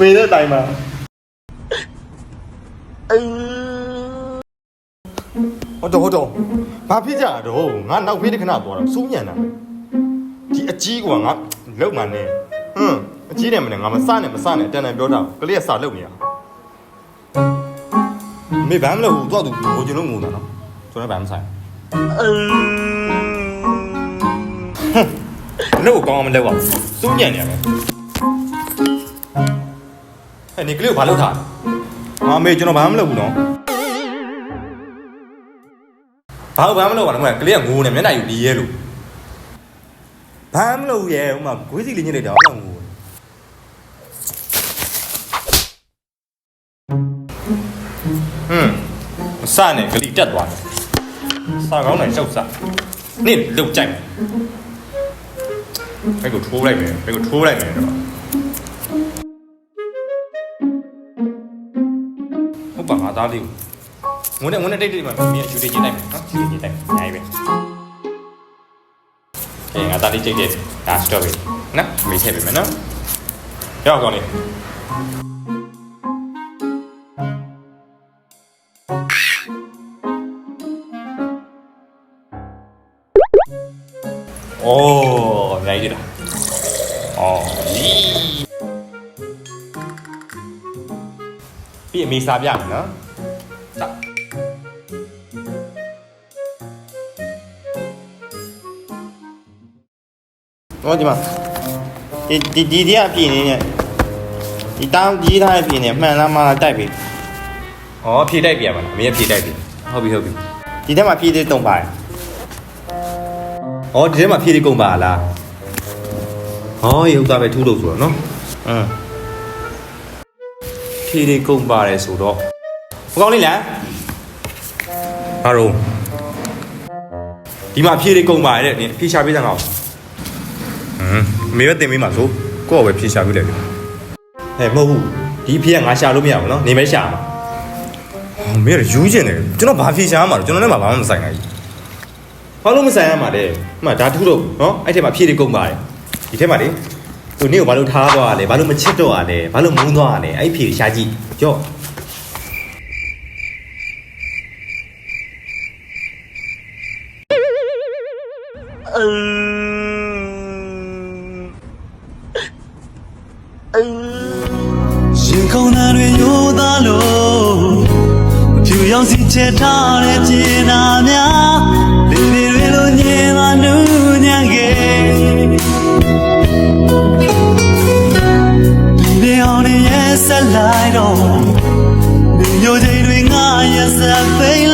မေတဲ့အတိုင်းပါဟုတ်တော့ဟုတ်တော့ဘာဖြစ်ကြတော့ငါနောက်ဖေးတစ်ခဏသွားတော့စူးညံတာဒီအကြီးကငါလောက်မှနေဟွန်းအကြီးတယ်မနဲ့ငါမစနဲ့မစနဲ့တန်တန်ပြောတာကလေးကစာလောက်နေရမေဘာမလို့တော့သူငိုကြလို့ငိုတာနော်ကျွန်တော်ဘာမဆိုင်လို့ကောင်းအောင်မလုပ်ပါစူးညံနေရပဲ အဲ့ဒီကလေးကိုဘာလုပ်ထားလဲအာမေကျွန်တော်ဘာမှမလုပ်ဘူးနော်ဘာဘာမလုပ်ပါနဲ့ကလေးကငိုနေမျက်နှာယူဒီရဲလို့ဘာမှမလုပ်ရဲဟိုမှာဂွေးစီလေးညစ်လိုက်တာတော့ငိုဟွန်းအစနဲ့ကလေးတက်သွားတယ်စာကောင်းတယ်ရှောက်စားနင့်လုတ်ကြိုက်မယ်ဘယ်ကိုထိုးလိုက်မယ်ဘယ်ကိုထိုးလိုက်မယ်တော့ ဟုတ်ပါငါသားလေးကိုငုံနဲ့ငုံနဲ့တိတ်တိတ်မှမင်းအယူတေးချင်းလိုက်မယ်နော်ယူတေးချင်းလိုက်အများကြီးပဲကဲငါသားလေးကြိတ်တယ်ဒါ stop ပဲနော်မေးထည့်ပေးမယ်နော်ရောက်ကောင်းလေးအိုးအများကြီးလားအော်ဒီ ပြီးအမေစာပြမယ်နော်စဟောဒီမှာဒီဒီဒီဒီအပြည့်နေနဲ့ဒီတောင်းကြီးထားတဲ့အပြည့်နေမှန်လားမလားတိုက်ပြီ။ဩဖြည့်တိုက်ပြရမှာလား။မင်းဖြည့်တိုက်ပြီ။ဟုတ်ပြီဟုတ်ပြီ။ဒီထဲမှာဖြည့်သေးတုံပါတယ်။ဩဒီထဲမှာဖြည့်သေးကုန်ပါလား။ဟောရုပ်သားပဲထူးလို့ဆိုတော့နော်။အင်း ဖြည့်သေးကုန်ပါတယ်ဆိုတော့ဘကောင်းလေးလား။ဘာလို့ဒီမှာဖြည့်သေးကုန်ပါတယ်တဲ့ဖြည့်ချပေးစမ်းအောင်ဟမ်မေပဲတင်ပေးမှာဆိုကိုယ့်ကိုပဲဖြေရှာပြလိုက်ပြီဟဲ့မဟုတ်ဘူးဒီဖေကငါရှာလို့မရဘူးနော်နေမဲရှာမှာဟောမေရယူကျင်တယ်ကျွန်တော်ဘာဖြေရှာမှာလဲကျွန်တော်လည်းမဘာမှမဆိုင်နိုင်ဘူးဘာလို့မဆိုင်ရမှာလဲဟမှဒါထူးတော့နော်အဲ့ထဲမှာဖြည့်တွေကုန်ပါတယ်ဒီထဲမှာလေ သူနေ့ကိုဘာလို့ထားသွားရလဲဘာလို့မချစ်တော့ရလဲဘာလို့မုန်းသွားရလဲအဲ့ဖြေရှာကြည့်ကြော့အင်းရင်ခုန်တန်တွေယိုသားလို့ဖြူရောင်စီချက်ထားတဲ့ကျင်နာများ အောင်ရဲ့ဆက်လိုက်တော့ဒီမျိုးချိန်တွေငါရဲ့ဆက်ဖိ